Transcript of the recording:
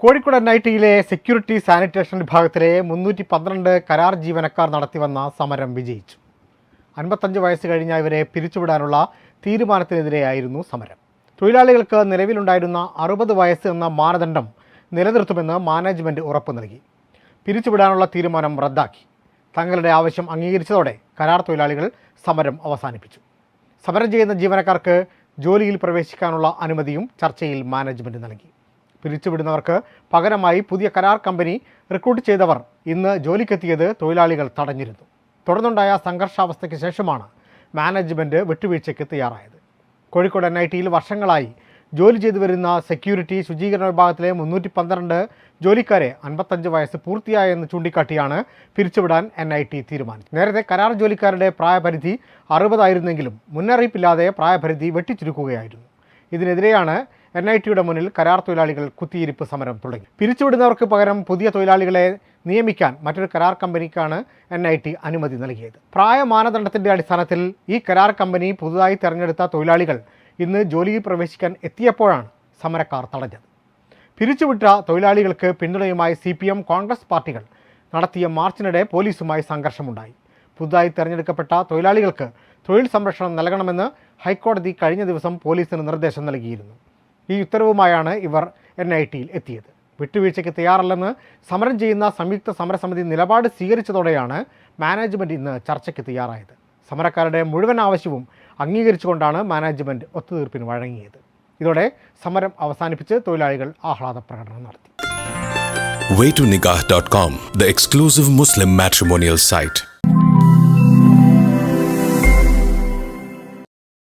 Kozhikode N I ടിയിലെ security sanitation വിഭാഗത്തിലെ മുന്നൂറ്റി പന്ത്രണ്ട് കരാർ ജീവനക്കാർ നടത്തിവന്ന സമരം വിജയിച്ചു. അൻപത്തഞ്ച് വയസ്സ് കഴിഞ്ഞ ഇവരെ പിരിച്ചുവിടാനുള്ള തീരുമാനത്തിനെതിരെയായിരുന്നു സമരം. തൊഴിലാളികൾക്ക് നിലവിലുണ്ടായിരുന്ന അറുപത് വയസ്സ് എന്ന മാനദണ്ഡം നിലനിർത്തുമെന്ന് മാനേജ്മെന്റ് ഉറപ്പ് നൽകി. പിരിച്ചുവിടാനുള്ള തീരുമാനം റദ്ദാക്കി. തങ്ങളുടെ ആവശ്യം അംഗീകരിച്ചതോടെ കരാർ തൊഴിലാളികൾ സമരം അവസാനിപ്പിച്ചു. സമരം ചെയ്യുന്ന ജീവനക്കാർക്ക് ജോലിയിൽ പ്രവേശിക്കാനുള്ള അനുമതിയും ചർച്ചയിൽ മാനേജ്മെന്റ് നൽകി. പിരിച്ചുവിടുന്നവർക്ക് പകരമായി പുതിയ കരാർ കമ്പനി റിക്രൂട്ട് ചെയ്തവർ ഇന്ന് ജോലിക്കെത്തിയത് തൊഴിലാളികൾ തടഞ്ഞിരുന്നു. തുടർന്നുണ്ടായ സംഘർഷാവസ്ഥയ്ക്ക് ശേഷമാണ് മാനേജ്മെന്റ് വിട്ടുവീഴ്ചയ്ക്ക് തയ്യാറായത്. കോഴിക്കോട് എൻ ഐ ടിയിൽ വർഷങ്ങളായി ജോലി ചെയ്തു വരുന്ന സെക്യൂരിറ്റി ശുചീകരണ വിഭാഗത്തിലെ മുന്നൂറ്റി പന്ത്രണ്ട് ജോലിക്കാരെ അൻപത്തഞ്ച് വയസ്സ് പൂർത്തിയായെന്ന് ചൂണ്ടിക്കാട്ടിയാണ് പിരിച്ചുവിടാൻ എൻ ഐ ടി തീരുമാനിച്ചത്. നേരത്തെ കരാർ ജോലിക്കാരുടെ പ്രായപരിധി അറുപതായിരുന്നെങ്കിലും മുന്നറിയിപ്പില്ലാതെ പ്രായപരിധി വെട്ടിച്ചുരുക്കുകയായിരുന്നു. ഇതിനെതിരെയാണ് എൻ ഐ ടിയുടെ മുന്നിൽ കരാർ തൊഴിലാളികൾ കുത്തിയിരിപ്പ് സമരം തുടങ്ങി. പിരിച്ചുവിടുന്നവർക്ക് പകരം പുതിയ തൊഴിലാളികളെ നിയമിക്കാൻ മറ്റൊരു കരാർ കമ്പനിക്കാണ് എൻ ഐ ടി അനുമതി നൽകിയത്. പ്രായ മാനദണ്ഡത്തിന്റെ അടിസ്ഥാനത്തിൽ ഈ കരാർ കമ്പനി പുതുതായി തിരഞ്ഞെടുത്ത തൊഴിലാളികൾ ഇന്ന് ജോലിയിൽ പ്രവേശിക്കാൻ എത്തിയപ്പോഴാണ് സമരക്കാർ തടഞ്ഞത്. പിരിച്ചുവിട്ട തൊഴിലാളികൾക്ക് പിന്തുണയുമായി സി പി എം കോൺഗ്രസ് പാർട്ടികൾ നടത്തിയ മാർച്ചിനിടെ പോലീസുമായി സംഘർഷമുണ്ടായി. പുതുതായി തിരഞ്ഞെടുക്കപ്പെട്ട തൊഴിലാളികൾക്ക് തൊഴിൽ സംരക്ഷണം നൽകണമെന്ന് ഹൈക്കോടതി കഴിഞ്ഞ ദിവസം പോലീസിന് നിർദ്ദേശം നൽകിയിരുന്നു. ഈ ഉത്തരവുമായാണ് ഇവർ എൻ ഐ ടിയിൽ എത്തിയത്. വിട്ടുവീഴ്ചയ്ക്ക് തയ്യാറല്ലെന്ന് സമരം ചെയ്യുന്ന സംയുക്ത സമരസമിതി നിലപാട് സ്വീകരിച്ചതോടെയാണ് മാനേജ്മെന്റ് ഇന്ന് ചർച്ചയ്ക്ക് തയ്യാറായത്. സമരക്കാരുടെ മുഴുവൻ ആവശ്യവും അംഗീകരിച്ചുകൊണ്ടാണ് മാനേജ്മെന്റ് ഒത്തുതീർപ്പിന് വഴങ്ങിയത്. ഇതോടെ സമരം അവസാനിപ്പിച്ച് തൊഴിലാളികൾ ആഹ്ലാദ പ്രകടനം നടത്തി. Waytonikah.com, the exclusive Muslim matrimonial site.